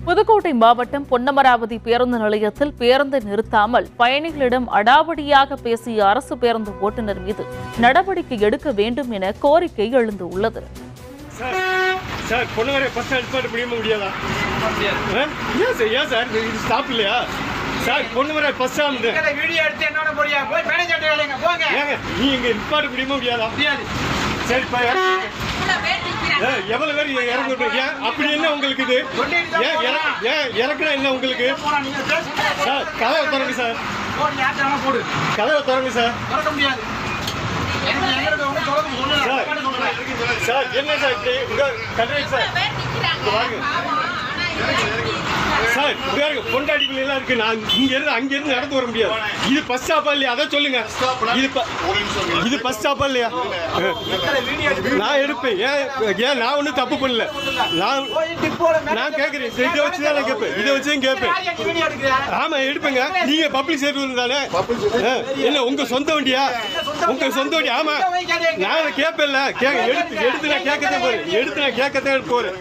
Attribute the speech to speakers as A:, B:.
A: புதுக்கோட்டை மாவட்டம் பொன்னமராவதி பேருந்து நிலையத்தில் பேருந்தை நிறுத்தாமல் பயணிகளிடம் அடாவடியாக பேசிய அரசு பேருந்து ஓட்டுநர் மீது நடவடிக்கை எடுக்க வேண்டும் என கோரிக்கை எழுந்துள்ளது
B: சார் பொண்ணு வரை
C: வீடியோ எடுத்து என்னோட போய் மேனேஜர் போங்க.
B: முடியுமா முடியாதா?
C: முடியாது.
B: எவ்வளவு பேர் இறங்கணும் ஏன் அப்படி என்ன உங்களுக்கு இது? ஏன் இறக்கு- ஏன் இறக்குனா என்ன உங்களுக்கு? சார் கதவை திறங்க சார். கதவை திறங்க சார்.
C: திறக்க முடியாது
B: சார் என்ன சார் கண்டக்டர் சார். வாங்க. பொண்டாட்டிகள் எல்லாம் இருக்கு. நான் இங்க இருந்து அங்க இருந்து நடந்து வர முடியாது. இது பஸ் ஸ்டாப்பா இல்லையா? அதை சொல்லுங்க. இது இது பஸ் ஸ்டாப்பா இல்லையா? நான் எடுப்பேன். ஏன் ஏன் நான் ஒன்றும் தப்பு பண்ணல. நான் நான் கேட்குறேன். இதை வச்சு தான் நான் கேட்பேன். இதை வச்சு கேட்பேன்.
C: வீடியோ எடுக்கிறியா
B: ஆமா எடுப்பேங்க. நீங்க பப்ளிக் சர்வீஸ் தானே என்ன உங்க சொந்த வண்டியா? உங்க சொந்த வண்டி. ஆமா. நான் கேட்பேன்ல. கேட்க எடுத்து எடுத்து நான் கேட்கத்தான் போறேன். எடுத்து நான் கேட்கத்தான் போறேன்.